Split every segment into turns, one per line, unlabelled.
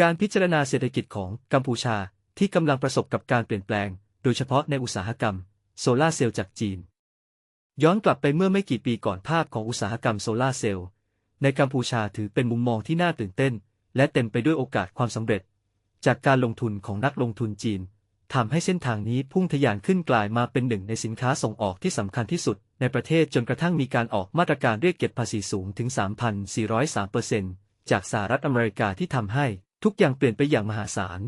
การพิจารณาเศรษฐกิจของกัมพูชาที่กำลังประสบกับการเปลี่ยนแปลง โดยเฉพาะในอุตสาหกรรม โซลาเซลล์จากจีน ย้อนกลับไปเมื่อไม่กี่ปีก่อนภาพของอุตสาหกรรมโซลาเซลล์ในกัมพูชาถือเป็นมุมมองที่น่าตื่นเต้น และเต็มไปด้วยโอกาสความสำเร็จ จากการลงทุนของนักลงทุนจีนทำให้เส้นทางนี้พุ่งทะยานขึ้นกลายมาเป็นหนึ่งในสินค้าส่งออกที่สำคัญที่สุด ในประเทศจนกระทั่งมีการออกมาตรการเรียกเก็บภาษีสูงถึง 3,403%จากสหรัฐอเมริกาที่ทำให้ ทุกอย่างเปลี่ยนไปอย่างมหาศาล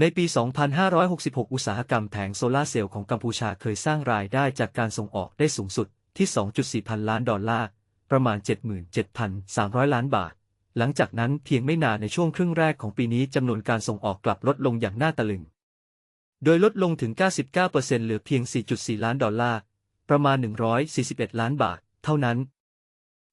ในปี 2566 อุตสาหกรรมแผงโซลาเซลล์ของกัมพูชาเคยสร้างรายได้จากการส่งออกได้สูงสุดที่ 2.4 พันล้านดอลลาร์ ประมาณ 77,300 ล้านบาท หลังจากนั้นเพียงไม่นานในช่วงครึ่งแรกของปีนี้จำนวนการส่งออกกลับลดลงอย่างน่าตะลึง โดยลดลงถึง 99%เหลือเพียง 4.4 ล้านดอลลาร์ ประมาณ 141 ล้านบาท เท่านั้น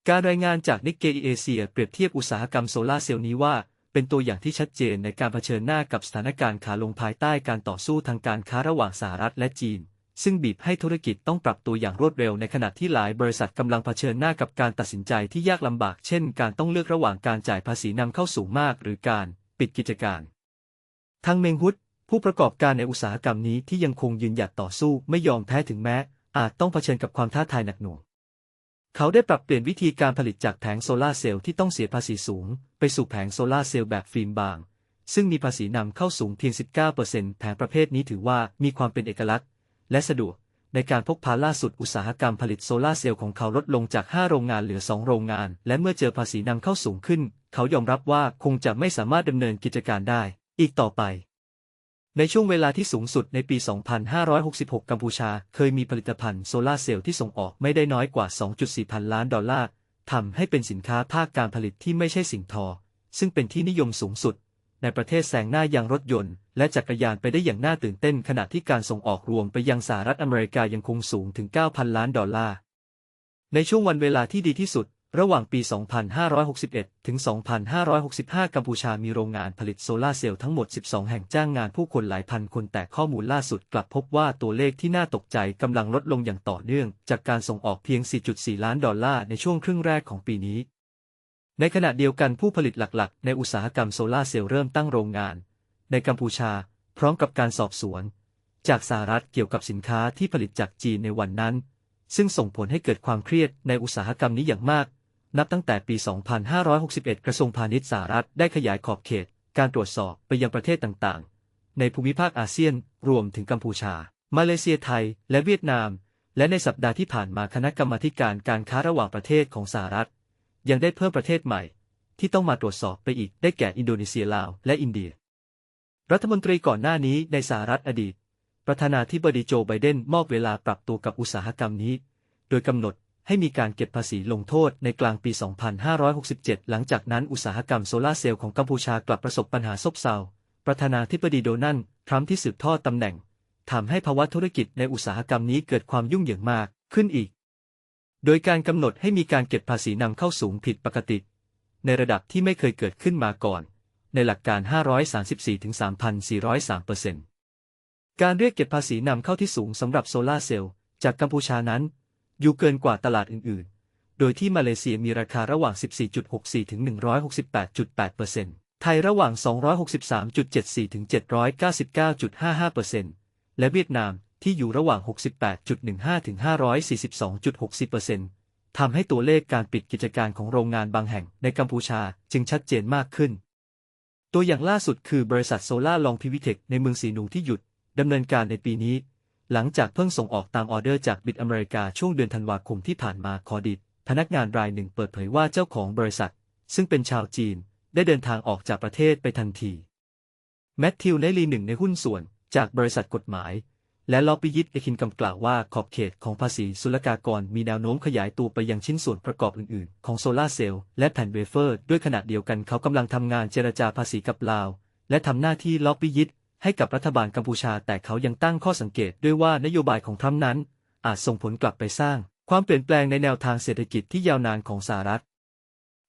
การรายงานจากนิกเกอีเอเชียเปรียบเทียบอุตสาหกรรมโซลาเซลล์นี้ว่า เป็นตัวอย่างที่ชัดเจนในการเผชิญหน้ากับสถานการณ์ขาลงภายใต้การต่อสู้ทางการค้าระหว่างสหรัฐและจีน ซึ่งบีบให้ธุรกิจต้องปรับตัวอย่างรวดเร็วในขณะที่หลายบริษัทกำลังเผชิญหน้ากับการตัดสินใจที่ยากลำบาก เช่น การต้องเลือกระหว่างการจ่ายภาษีนำเข้าสูงมาก หรือการปิดกิจการ ทางเมงฮุดผู้ประกอบการในอุตสาหกรรมนี้ที่ยังคงยืนหยัดต่อสู้ไม่ยอมแพ้ถึงแม้ อาจต้องเผชิญกับความท้าทายหนักหน่วง เขาได้ปรับเปลี่ยนวิธีการผลิตจากแผงโซลาร์เซลล์ที่ต้องเสียภาษีสูง ไปสู่แผงโซลาร์เซลล์แบบฟิล์มบาง ซึ่งมีภาษีนำเข้าสูงเพียง 19%แผงประเภทนี้ถือว่ามีความเป็นเอกลักษณ์ และสะดวก ในการพกพาล่าสุดอุตสาหกรรมผลิตโซลาร์เซลล์ของเขาลดลงจาก 5 โรงงานเหลือ 2 โรงงาน และเมื่อเจอภาษีนำเข้าสูงขึ้น เขายอมรับว่าคงจะไม่สามารถดำเนินกิจการได้ อีกต่อไป ในช่วงเวลาที่สูงสุดในปี 2566 กัมพูชา เคยมีผลิตภัณฑ์โซลาเซลล์ที่ส่งออกไม่ได้น้อยกว่า 2.4 พันล้านดอลลาร์ ทำให้เป็นสินค้าภาคการผลิตที่ไม่ใช่สิ่งทอ ซึ่งเป็นที่นิยมสูงสุด ในประเทศแซงหน้ายางรถยนต์ และจักรยานไปได้อย่างน่าตื่นเต้น ขณะที่การส่งออกรวมไปยังสหรัฐอเมริกายังคงสูงถึง 9,000 ล้านดอลลาร์ ในช่วงวันเวลาที่ดีที่สุด ระหว่างปี 2561 ถึง 2565 กัมพูชามีโรงงานผลิตโซลาเซลล์ทั้งหมด 12 แห่งจ้างงานผู้คนหลายพันคนแต่ข้อมูลล่าสุดกลับพบว่าตัวเลขที่น่าตกใจกำลังลดลงอย่างต่อเนื่อง จากการส่งออกเพียง 4.4 ล้านดอลลาร์ในช่วงครึ่งแรกของปีนี้ ในขณะเดียวกันผู้ผลิตหลักๆ ในอุตสาหกรรมโซลาเซลล์เริ่มตั้งโรงงาน ในกัมพูชา พร้อมกับการสอบสวน จากสหรัฐเกี่ยวกับสินค้าที่ผลิตจากจีนในวันนั้น ซึ่งส่งผลให้เกิดความเครียดในอุตสาหกรรมนี้อย่างมาก นับตั้งแต่ปี 2561 กระทรวงพาณิชย์สหรัฐได้ขยายขอบเขต การตรวจสอบไปยังประเทศต่างๆ ในภูมิภาคอาเซียน รวมถึงกัมพูชา มาเลเซียไทย และเวียดนาม และในสัปดาห์ที่ผ่านมาคณะกรรมาการการค้าระหว่างประเทศของสหรัฐ ยังได้เพิ่มประเทศใหม่ ที่ต้องมาตรวจสอบไปอีกได้แก่อินโดนีเซียลาวและอินเดีย รัฐมนตรีก่อนหน้านี้ในสหรัฐอดีต ประธานาธิบดีโจไบเดนมอบเวลาปรับตัวกับอุตสาหกรรมนี้ โดยกำหนด ให้มีการเก็บภาษีลงโทษในกลางปี 2567 หลังจากนั้นอุตสาหกรรมโซลาเซลล์ของกัมพูชากลับประสบปัญหาซบเซา ประธานาธิบดีโดนัลด์ทรัมป์ที่สืบทอดตำแหน่งทำให้ภาวะธุรกิจในอุตสาหกรรมนี้เกิดความยุ่งเหยิงมากขึ้นอีก โดยการกำหนดให้มีการเก็บภาษีนำเข้าสูงผิดปกติ ในระดับที่ไม่เคยเกิดขึ้นมาก่อน ในหลักการ 534-3,403%การเรียกเก็บภาษีนำเข้าที่สูงสำหรับโซลาเซลล์จากกัมพูชานั้น อยู่เกินกว่าตลาดอื่น ๆ โดยที่มาเลเซียมีราคาระหว่าง 14.64 ถึง 168.8%ไทยระหว่าง 263.74 ถึง 799.55%และเวียดนามที่อยู่ระหว่าง 68.15 ถึง 542.60%ทำให้ตัวเลขการปิดกิจการของโรงงานบางแห่งในกัมพูชาจึงชัดเจนมากขึ้น ตัวอย่างล่าสุดคือบริษัทโซล่าลองพิวิเทคในเมืองสีนูที่หยุดดำเนินการในปีนี้ หลังจากเพิ่งส่งออกตามออเดอร์จากบิดอเมริกาช่วงเดือนธันวาคมที่ผ่านมาคอดิดพนักงานรายหนึ่งเปิดเผยว่าเจ้าของบริษัท ซึ่งเป็นชาวจีน ได้เดินทางออกจากประเทศไปทันที แมทธิวไนลีหนึ่งในหุ้นส่วนจากบริษัทกฎหมาย และลอบิยิตเอคินกำกล่าวว่าขอบเขตของภาษีศุลกากรมีแนวโน้มขยายตัวไปยังชิ้นส่วนประกอบอื่นๆ ของโซลาเซลล์และแผ่นเวเฟอร์ ด้วยขณะเดียวกันเขากำลังทำงานเจรจาภาษีกับลาว และทำหน้าที่ล็อบบิยิต ให้กับรัฐบาลกัมพูชา แต่เขายังตั้งข้อสังเกตด้วยว่านโยบายของทรัมป์นั้น อาจส่งผลกลับไปสร้าง ความเปลี่ยนแปลงในแนวทางเศรษฐกิจที่ยาวนานของสหรัฐ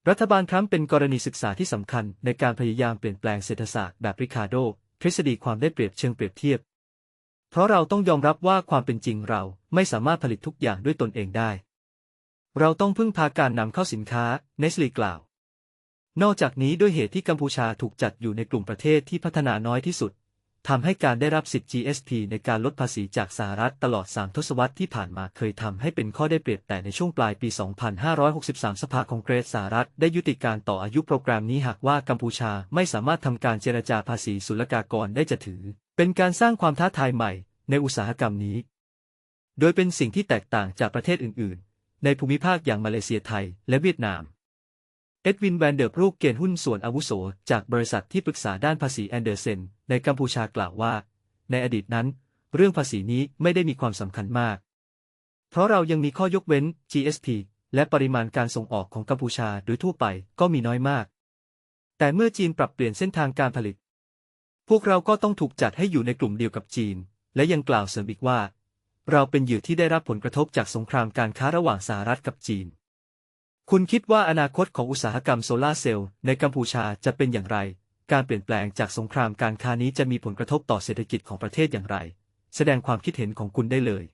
รัฐบาลทรัมป์เป็นกรณีศึกษาที่สำคัญในการพยายามเปลี่ยนแปลงเศรษฐศาสตร์แบบริคาโด ทฤษฎีความได้เปรียบเชิงเปรียบเทียบ เพราะเราต้องยอมรับว่าความเป็นจริงเราไม่สามารถผลิตทุกอย่างด้วยตนเองได้ เราต้องพึ่งพาการนำเข้าสินค้าเนสลีกล่าว นอกจากนี้ด้วยเหตุที่กัมพูชาถูกจัดอยู่ในกลุ่มประเทศที่พัฒนาน้อยที่สุด ทำให้การได้รับสิทธิ GSP ในการลดภาษีจากสหรัฐตลอด 3 ทศวรรษที่ผ่านมาเคยทำให้เป็นข้อได้เปรียบแต่ในช่วงปลายปี 2563 สภาคองเกรสสหรัฐได้ยุติการต่ออายุโปรแกรมนี้หากว่ากัมพูชาไม่สามารถทำการเจรจาภาษีศุลกากรได้จะถือ เป็นการสร้างความท้าทายใหม่ในอุตสาหกรรมนี้ โดยเป็นสิ่งที่แตกต่างจากประเทศอื่น ๆ ในภูมิภาคอย่างมาเลเซียไทยและเวียดนาม เอ็ดวินแวนเดอร์รูกเกณฑ์หุ้นส่วนอาวุโส จากบริษัทที่ปรึกษาด้านภาษีแอนเดอร์เซนในกัมพูชากล่าวว่า ในอดีตนั้น เรื่องภาษีนี้ไม่ได้มีความสำคัญมาก เพราะเรายังมีข้อยกเว้น GSP และปริมาณการส่งออกของกัมพูชาโดยทั่วไปก็มีน้อยมาก แต่เมื่อจีนปรับเปลี่ยนเส้นทางการผลิต พวกเราก็ต้องถูกจัดให้อยู่ในกลุ่มเดียวกับจีน และยังกล่าวเสริมอีกว่า เราเป็นเหยื่อที่ได้รับผลกระทบจากสงครามการค้าระหว่างสหรัฐกับจีน คุณคิดว่าอนาคตของอุตสาหกรรมโซลาร์เซลล์ในกัมพูชาจะเป็นอย่างไร การเปลี่ยนแปลงจากสงครามการค้านี้จะมีผลกระทบต่อเศรษฐกิจของประเทศอย่างไร แสดงความคิดเห็นของคุณได้เลย